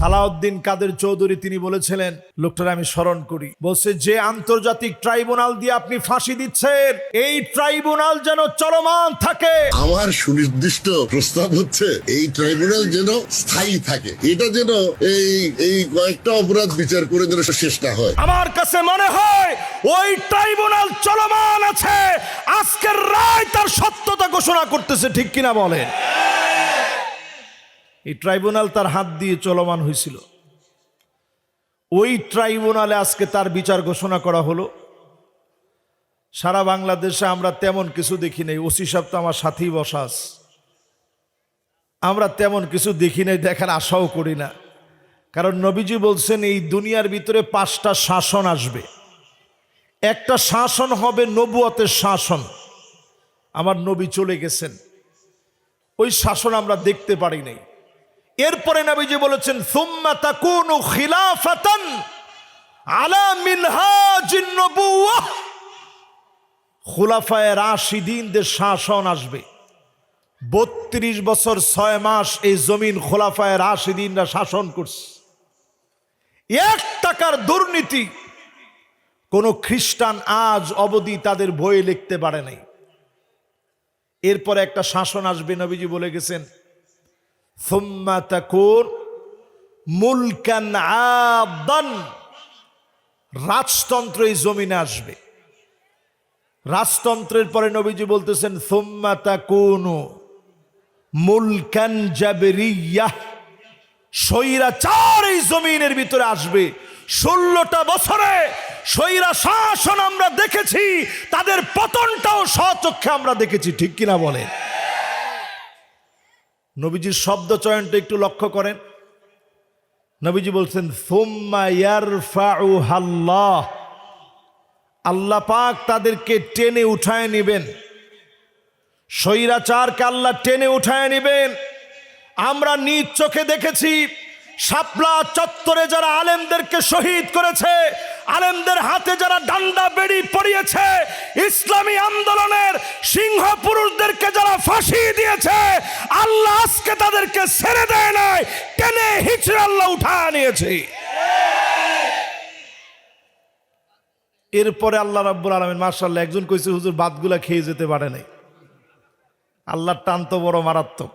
সালাউদ্দিন কাদের চৌধুরী তিনি বলেছিলেন লোকটার আমি স্মরণ করি। বলছে যে আন্তর্জাতিক ট্রাইব্যুনাল দিয়ে আপনি ফাঁসি দিচ্ছেন এই ট্রাইব্যুনাল যেন চলমান থাকে। আমার সুনির্দিষ্ট প্রস্তাব হচ্ছে এই ট্রাইব্যুনাল যেন স্থায়ী থাকে। এটা যেন এই এই কয়েকটা অপরাধ বিচার করে যেন শেষ না হয়। আমার কাছে মনে হয় ওই ট্রাইব্যুনাল চলমান আছে। আজকের রায় তার সত্যতা ঘোষণা করতেছে ঠিক কিনা বলেন? এই ট্রাইব্যুনাল তার হাত দিয়ে চলমান হয়েছিল। ওই ট্রাইব্যুনালে আজকে তার বিচার ঘোষণা করা হলো। সারা বাংলাদেশে আমরা তেমন কিছু দেখি নাই। ওসি সাহেব তো আমার সাথেই বসাস আমরা তেমন কিছু দেখি নাই, দেখার আশাও করি না। কারণ নবীজি বলছেন, এই দুনিয়ার ভিতরে পাঁচটা শাসন আসবে। একটা শাসন হবে নবুয়তের শাসন। আমার নবী চলে গেছেন। ওই শাসন আমরা দেখতে পারি নাই। এরপরে নবীজি বলেছেন, সুম্মা তাকুনু খিলাফাতান আলা মিনহাজিন নবুওয়াহ খুলাফায়ে রাশিদিনদের শাসন আসবে। বত্রিশ বছর ছয় মাস এই জমিন খোলাফায় রাশিদিনরা শাসন করছে। এক টাকার দুর্নীতি, কোনো খ্রিস্টান আজ অবধি তাদের বইয়ে লিখতে পারে নাই। এরপরে একটা শাসন আসবে, নবীজি বলে গেছেন রাজতন্ত্র এই জমিনে আসবে। রাজতন্ত্রের পরে নবীজি বলতেছেন, সুম্মা তাকুনু মুলকান জাবরিয়াহ। এই জমিনের ভিতরে আসবে। ষোলোটা বছরে স্বৈরা শাসন আমরা দেখেছি, তাদের পতনটাও স্বচক্ষে আমরা দেখেছি, ঠিক কিনা বলেন? নবীজির শব্দ চয়নটা একটু লক্ষ্য করেন। নবীজি বলছেন আল্লাহ পাক তাদেরকে টেনে উঠায় নেবেন। স্বৈরাচারকে আল্লাহ টেনে উঠায় নেবেন। আমরা নিজ চোখে দেখেছি, শাপলা চত্বরে যারা আলেমদেরকে শহীদ করেছে, আলেমদের হাতে যারা ডান্ডা বেড়ি পড়িয়েছে ইসলামী আন্দোলনের সিংহ পুরুষদেরকে যারা ফাঁসি দিয়েছে, আল্লাহ আজকে তাদেরকে ছেড়ে দেয় নাই, টেনে হিচড়ে আল্লাহ উঠা নিয়েছে। এরপরে আল্লাহ রাব্বুল আলমিন মার্শাল্লাহ একজন কইছে, হুজুর বাদগুলা খেয়ে যেতে পারে নাই। আল্লাহর টান তো বড় মারাত্মক।